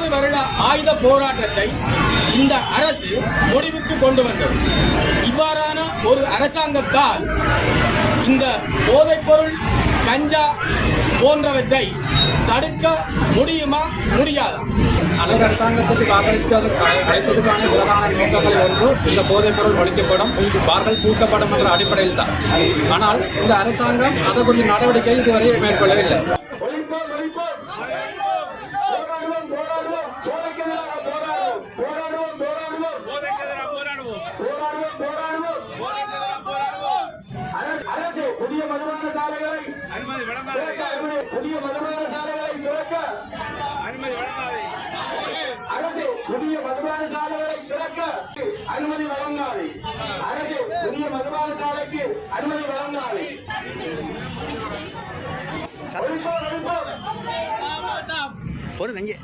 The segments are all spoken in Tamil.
முப்பது வருட ஆயுத போராட்டத்தை இந்த அரசு முடிவுக்கு கொண்டு வந்தது. இவ்வாறான ஒரு அரசாங்கத்தால் இந்த போதைப்பொருள் கஞ்சா போன்றவற்றை தடுக்க முடியுமா முடியாதா? அனைத்து அரசாங்கத்துக்கு வாக்களித்து அழைப்பதற்கான பிரதான நோக்கங்கள் ஒன்று இந்த போதைப்பொருள் ஒழிக்கப்படும் பார்கள் பூட்டப்படும் என்ற அடிப்படையில் தான் ஆனால் இந்த அரசாங்கம் அதை கொஞ்சம் நடவடிக்கை இதுவரை மேற்கொள்ளவில்லை ஒழிப்போம் ஒழிப்போம் போராடுவோம் போராடுவோம் போதைக்கு எதிராக போராடுவோம் போராடுவோம் போராடுவோம் போராடுவோம் போராடுவோம் அரசு- அரசு புதிய மதுபான சாலைகளை புதிய மதுபான சாலைகளை திறக்க அரசு புதிய மதுபான சாலைகளை திறக்க அனுமதி வழங்காது அரசு புதிய மதுபான சாலைக்கு அனுமதி வழங்காது ஒரு நெஞ்சு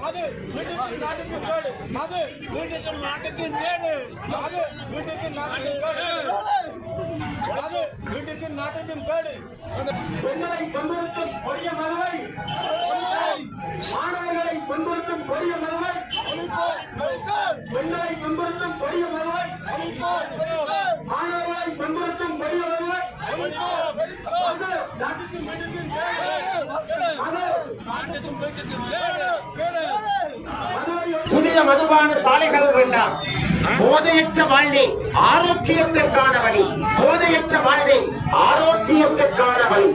மது வீட்டுக்கு நாட்டுக்கு கேடு மது வீட்டுக்கு நாட்டுக்கு கேடு மது வீட்டுக்கு நாட்டுக்கு கேடு மது வீட்டுக்கு நாட்டுக்கும் கேடு பெண்களை கொடிய மதுவை மாணவர்களை கொண்டுவருத்தும் கொடிய மதுவை பெண்களை கொண்டுவருத்தும் கொடிய மதுவை மாணவர்களை கொண்டுவருத்தும் கொடிய மதுவை மது நாட்டுக்கும் கேடு மது புதிய மதுபான சாலைகள் வேண்டாம் போதையற்ற வாழ்வே ஆரோக்கியத்திற்கான வழி. போதையற்ற வாழ்வே ஆரோக்கியத்திற்கான வழி.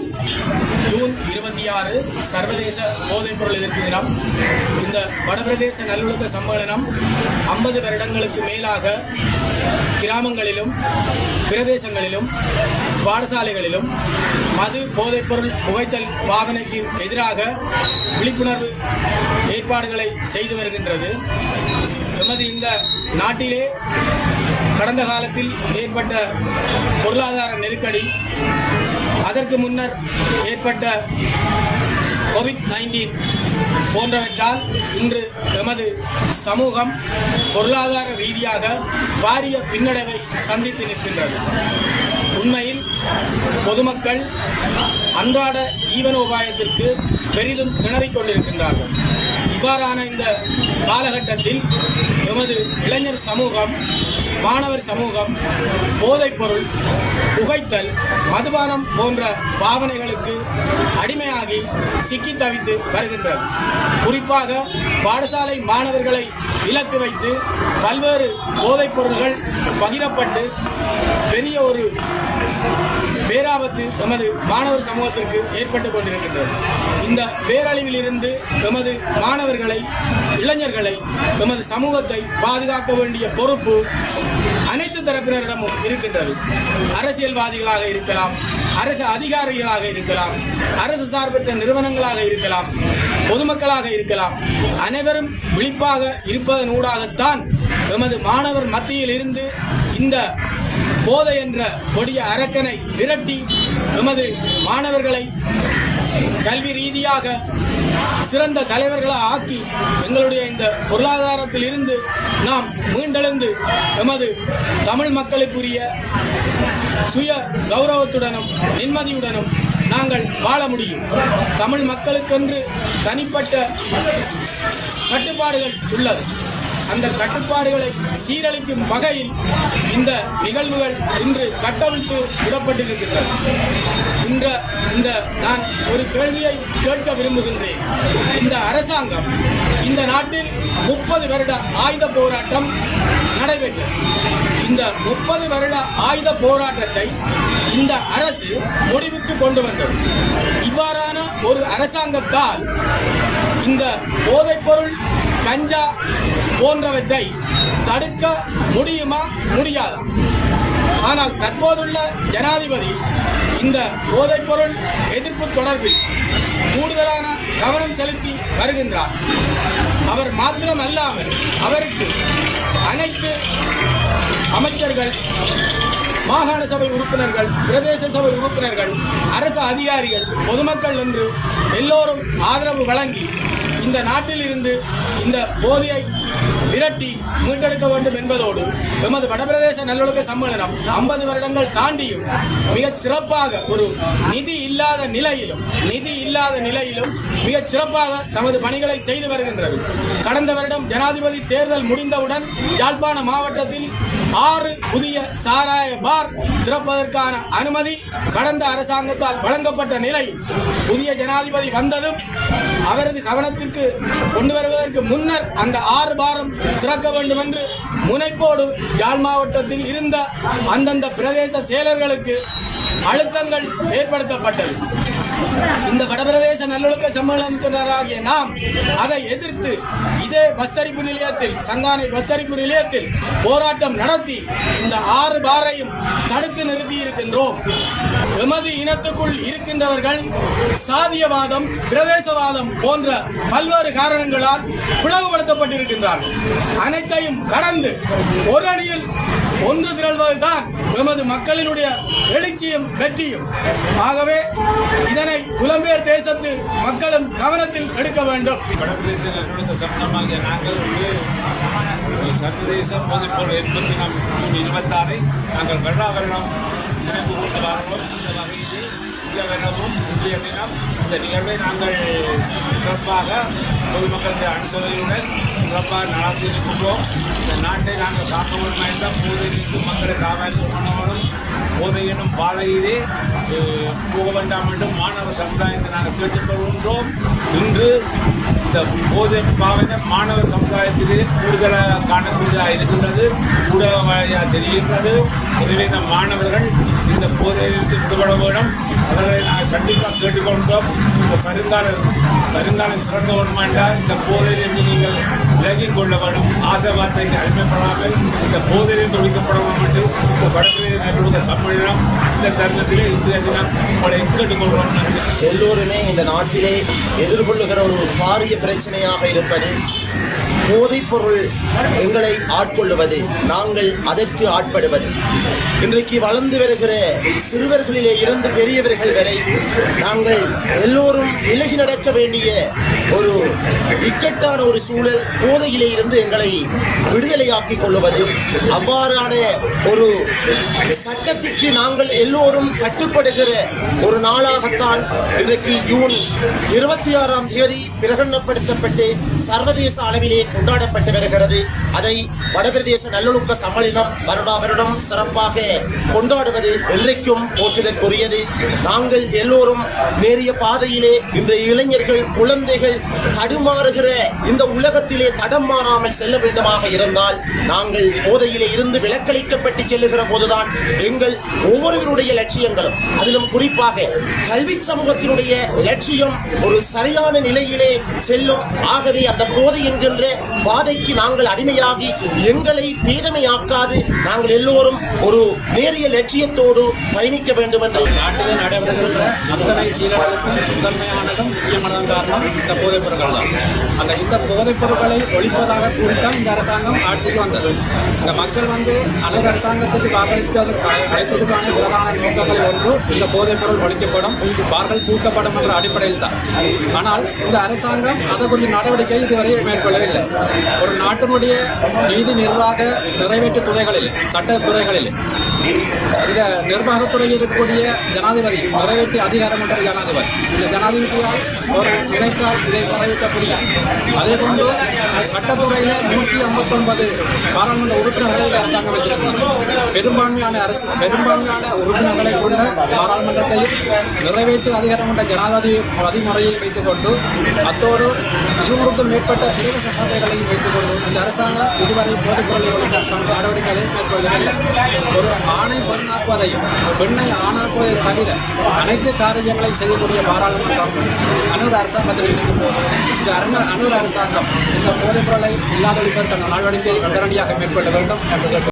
ஜூன் இருபத்தி ஆறு சர்வதேச போதைப்பொருள் எதிர்ப்பு தினம். இந்த வடபிரதேச நல்லொழுக்க சம்மேளனம் ஐம்பது வருடங்களுக்கு மேலாக கிராமங்களிலும் பிரதேசங்களிலும் பாடசாலைகளிலும் மது போதைப்பொருள் புகைத்தல் பாவனைக்கு எதிராக விழிப்புணர்வு ஏற்பாடுகளை செய்து வருகின்றது. எமது இந்த நாட்டிலே கடந்த காலத்தில் ஏற்பட்ட பொருளாதார நெருக்கடி அதற்கு முன்னர் ஏற்பட்ட கோவிட் நைன்டீன் போன்றவற்றால் இன்று எமது சமூகம் பொருளாதார ரீதியாக பாரிய பின்னடைவை சந்தித்து நிற்கின்றது. உண்மையில் பொதுமக்கள் அன்றாட ஈவனோபாயத்திற்கு பெரிதும் திணறிக் கொண்டிருக்கின்றார்கள். இவ்வாறான இந்த காலகட்டத்தில் எமது இளைஞர் சமூகம் மாணவர் சமூகம் போதைப்பொருள் புகைத்தல் மதுபானம் போன்ற பாவனைகளுக்கு அடிமையாகி சிக்கி தவித்து வருகின்றது. குறிப்பாக பாடசாலை மாணவர்களை இலக்கு வைத்து பல்வேறு போதைப் பொருள்கள் பகிரப்பட்டு பெரிய ஒரு பேராபத்து எமது மாணவர் சமூகத்திற்கு ஏற்பட்டுக் கொண்டிருக்கின்றது. இந்த பேரழிவில் இருந்து எமது மாணவர்களை இளைஞர்களை எமது சமூகத்தை பாதுகாக்க வேண்டிய பொறுப்பு அனைத்து தரப்பினரிடமும் இருக்கின்றது. அரசியல்வாதிகளாக இருக்கலாம் அரசு அதிகாரிகளாக இருக்கலாம் அரசு சார்பற்ற நிறுவனங்களாக இருக்கலாம் பொதுமக்களாக இருக்கலாம் அனைவரும் விழிப்பாக இருப்பதனூடாகத்தான் எமது மாணவர் மத்தியில் இருந்து இந்த போதை என்ற கொடிய அரக்கனை விரட்டி எமது மாணவர்களை கல்வி ரீதியாக சிறந்த தலைவர்களாக ஆக்கி எங்களுடைய இந்த பொருளாதாரத்தில் இருந்து நாம் மீண்டெழுந்து எமது தமிழ் மக்களுக்குரிய சுய கௌரவத்துடனும் நிம்மதியுடனும் நாங்கள் வாழ முடியும். தமிழ் மக்களுக்கென்று தனிப்பட்ட கட்டுப்பாடுகள் உள்ளது. அந்த கட்டுப்பாடுகளை சீரழிக்கும் வகையில் இந்த நிகழ்வுகள் இன்று கட்டவிழ்த்து விடப்பட்டிருக்கின்றன. இந்த இந்த நான் ஒரு கேள்வியை கேட்க விரும்புகின்றேன். இந்த அரசாங்கம் இந்த நாட்டில் முப்பது வருட ஆயுத போராட்டம் நடைபெற்றது. இந்த முப்பது வருட ஆயுத போராட்டத்தை இந்த அரசு முடிவுக்கு கொண்டு வந்தது. இவ்வாறான ஒரு அரசாங்கத்தால் இந்த போதைப்பொருள் கஞ்சா போன்றவற்றை தடுக்க முடியுமா? முடியாதா? ஆனால் தற்போதுள்ள ஜனாதிபதி இந்த போதைப்பொருள் எதிர்ப்பு தொடர்பில் கூடுதலான கவனம் செலுத்தி வருகின்றார். அவர் மாத்திரமல்லாமல் அவருக்கு அனைத்து அமைச்சர்கள் மாகாண சபை உறுப்பினர்கள் பிரதேச சபை உறுப்பினர்கள் அரசு அதிகாரிகள் பொதுமக்கள் என்று எல்லோரும் ஆதரவு வழங்கி இந்த நாட்டில் இருந்து இந்த போதையை விரட்டி மீட்டெடுக்க வேண்டும் என்பதோடு எமது வடபிரதேச நல்லொழுக்க சம்மேளனம் ஐம்பது வருடங்கள் தாண்டியும் மிக சிறப்பாக ஒரு நிதி இல்லாத நிலையிலும் நிதி இல்லாத நிலையிலும் மிக சிறப்பாக தமது பணிகளை செய்து வருகின்றது. கடந்த வருடம் ஜனாதிபதி தேர்தல் முடிந்தவுடன் யாழ்ப்பாண மாவட்டத்தில் ஆறு புதிய சாராய பார் திறப்பதற்கான அனுமதி கடந்த அரசாங்கத்தால் வழங்கப்பட்ட நிலை புதிய ஜனாதிபதி வந்ததும் அவரது கவனத்திற்கு கொண்டு வருவதற்கு முன்னர் அந்த ஆறு பாரம் திறக்க வேண்டும் என்று முனைப்போடு யாழ் மாவட்டத்தில் இருந்த அந்தந்த பிரதேச செயலர்களுக்கு அழுத்தங்கள் ஏற்படுத்தப்பட்டது. இந்த வடபிரதேச நல்லொழுக்க சம்மேளனத்தினராகிய நாம் அதை எதிர்த்து இதே பஸ்தரிப்பு நிலையத்தில் சங்கானை பஸ்தரிப்பு நிலையத்தில் போராட்டம் நடத்தி இந்த ஆறு பாரையும் தடுத்து நிறுத்தி இருக்கின்றோம் எமது இனத்துக்குள் இருக்கின்றவர்கள் சாதியவாதம் பிரதேசவாதம் போன்ற பல்வேறு காரணங்களால் பிளவுபடுத்தப்பட்டிருக்கின்றார்கள். அனைத்தையும் கடந்து ஒரு அணியில் ஒன்று திரள்வதுதான் எமது மக்களினுடைய எழுச்சியும் வெற்றியும். ஆகவே இதனை புலம்பெயர் தேசத்து மக்களும் கவனத்தில் எடுக்க வேண்டும். நாங்கள் சர்வதேச போதைப்பொருள் எண்பத்தி நாம் இருபத்தாறை நாங்கள் வருடா வருடம் நினைவு கொண்டு இந்த வகையிலே இந்திய வருடமும் தினம் இந்த நிகழ்வை நாங்கள் சிறப்பாக பொதுமக்களுடைய அனுசரணையுடன் சிறப்பாக நடத்தி இருக்கின்றோம் இந்த நாட்டை நாங்கள் காக்க வேண்டும் என்றால் போதையிலிருந்து மக்களை காவாய்ப்பு பண்ணணும் போதை எனும் பாதையிலே போக வேண்டாம் என்றும் மாணவ சமுதாயத்தை நாங்கள் கேட்டுக்கொள்கின்றோம் இன்று இந்த போதை பாவனை மாணவ சமுதாயத்திலே கூடுதலாக காணக்கூடியதாக இருக்கின்றது ஊடக வழியாக தெரிகின்றது எனவே இந்த மாணவர்கள் இந்த போதையிலிருந்து விடுபட வேண்டும். அவர்களை நாங்கள் கண்டிப்பாக கேட்டுக்கொண்டோம் இந்த பருங்காலம் பருங்காலம் சிறக்க வேண்டுமா என்றால் இந்த போதையிலிருந்து நீங்கள் விலகிக் கொள்ள வேண்டும். ஆசை வார்த்தைக்கு அடிமைப்படாமல் இந்த போதையிலிருந்து ஒழிக்கப்பட வேண்டும் என்று இந்த வடகிழக்கு நல்லுறவு சம்மேளனம் இந்த தருணத்திலே இன்றைய தினம் உங்களை கேட்டுக்கொள்கிறோம். எல்லோருமே இந்த நாட்டிலே எதிர்கொள்ளுகிற ஒரு பாரிய பிரச்சனையாக இருப்பது போதைப்பொருள் எங்களை ஆட்கொள்ளுவது நாங்கள் அதற்கு ஆட்படுவது. இன்றைக்கு வளர்ந்து வருகிற சிறுவர்களிலே இருந்து பெரியவர்கள் வரை நாங்கள் எல்லோரும் விலகி நடக்க வேண்டிய ஒரு இக்கட்டான ஒரு சூழல் போதையிலே இருந்து எங்களை விடுதலையாக்கிக் கொள்வது அவ்வாறான ஒரு சட்டத்திற்கு நாங்கள் எல்லோரும் கட்டுப்படுகிற ஒரு நாளாகத்தான் இன்றைக்கு ஜூன் இருபத்தி ஆறாம் தேதி பிரகடனப்படுத்தப்பட்டு சர்வதேச அளவிலே கொண்டாடப்பட்டு வருகிறது. அதை வடபிரதேச நல்லொழுக்க சம்மேளனம் வருடா வருடம் சிறப்பாக கொண்டாடுவது என்றைக்கும் போற்றுதற்குரியது நாங்கள் எல்லோரும் நேரிய பாதையிலே இந்த இளைஞர்கள் குழந்தைகள் தடுமாறுகிற இந்த உலகத்திலே தடம் மாறாமல் செல்ல வேண்டுமாக இருந்தால் நாங்கள் போதையிலே இருந்து விலக்களிக்கப்பட்டு செல்லுகிற போதுதான் எங்கள் ஒவ்வொருவருடைய லட்சியங்களும். அதிலும் குறிப்பாக கல்வி சமூகத்தினுடைய லட்சியம் ஒரு சரியான நிலையிலே செல்லும். ஆகவே அந்த போதை என்கின்ற பாதைக்கு நாங்கள் அடிமையாகி எங்களை பேதமையாக்காது. நாங்கள் எல்லோரும் ஒரு நேரிய லட்சியத்தோடு பயணிக்க வேண்டும் என்று நாட்டிலே நடைபெறுகின்ற அத்தனை சீரர்களுக்கும் முதன்மையானதும் முக்கியமானதும் காரணம் இந்த போதைப் பொருட்கள் தான். அந்த இந்த போதைப் பொருட்களை ஒழிப்பதாக கூறித்தான் இந்த அரசாங்கம் ஆட்சிக்கு வந்தது. இந்த மக்கள் வந்து அனைத்து அரசாங்கத்துக்கு வாக்களித்தது அழைத்ததுக்கான பிரதான நோக்கங்கள் ஒன்று இந்த போதைப் பொருள் ஒழிக்கப்படும் பார்கள் பூட்டப்படும் என்ற அடிப்படையில் தான். ஆனால் இந்த அரசாங்கம் அதற்குரிய நடவடிக்கை இதுவரை மேற்கொள்ளவில்லை. ஒரு நாட்டினுடைய நீதி நிர்வாக நிறைவேற்று துறைகளில் சட்டத்துறைகளில் இந்த நிர்வாகத்துறையில் இருக்கக்கூடிய ஜனாதிபதி நிறைவேற்றி அதிகாரம் என்ற ஜனாதிபதி. இந்த ஜனாதிபதியால் ஒரு நினைத்தால் இதை நிறைவேற்ற முடியும் அதே போன்று சட்டத்துறையில் நூற்றி ஐம்பத்தொன்பது பாராளுமன்ற உறுப்பினர்களை அரசாங்கம் வச்சிருக்கிறது. பெரும்பான்மையான அரசு பெரும்பான்மையான உறுப்பினர்களை கொண்ட பாராளுமன்றத்தையும் நிறைவேற்று அதிகாரம் கொண்ட ஜனாதிபதி வழிமுறையை வைத்துக் கொண்டு அத்தோடு இருநூறுக்கும் மேற்பட்ட பிரதேச சபைகளையும் வைத்துக் கொண்டு இந்த அரசாங்கம் இதுவரை போதைப்பொருளை ஒழிப்பதற்கான நடவடிக்கைகளை மேற்கொள்ளவில்லை ஒரு ஆணை பெண்ணாக்குவதையும் பெண்ணை ஆணாக்குவதை தவிர அனைத்து காரியங்களையும் செய்யக்கூடிய பாராளுமன்றம் அனூர் அரசாங்கத்தில் இருக்கும் போது இந்த அருண அனூர் அரசாங்கம் இந்த போதைப்பொருளை இல்லாதொழிப்பதற்கான நடவடிக்கையை உடனடியாக மேற்கொள்ள வேண்டும் என்று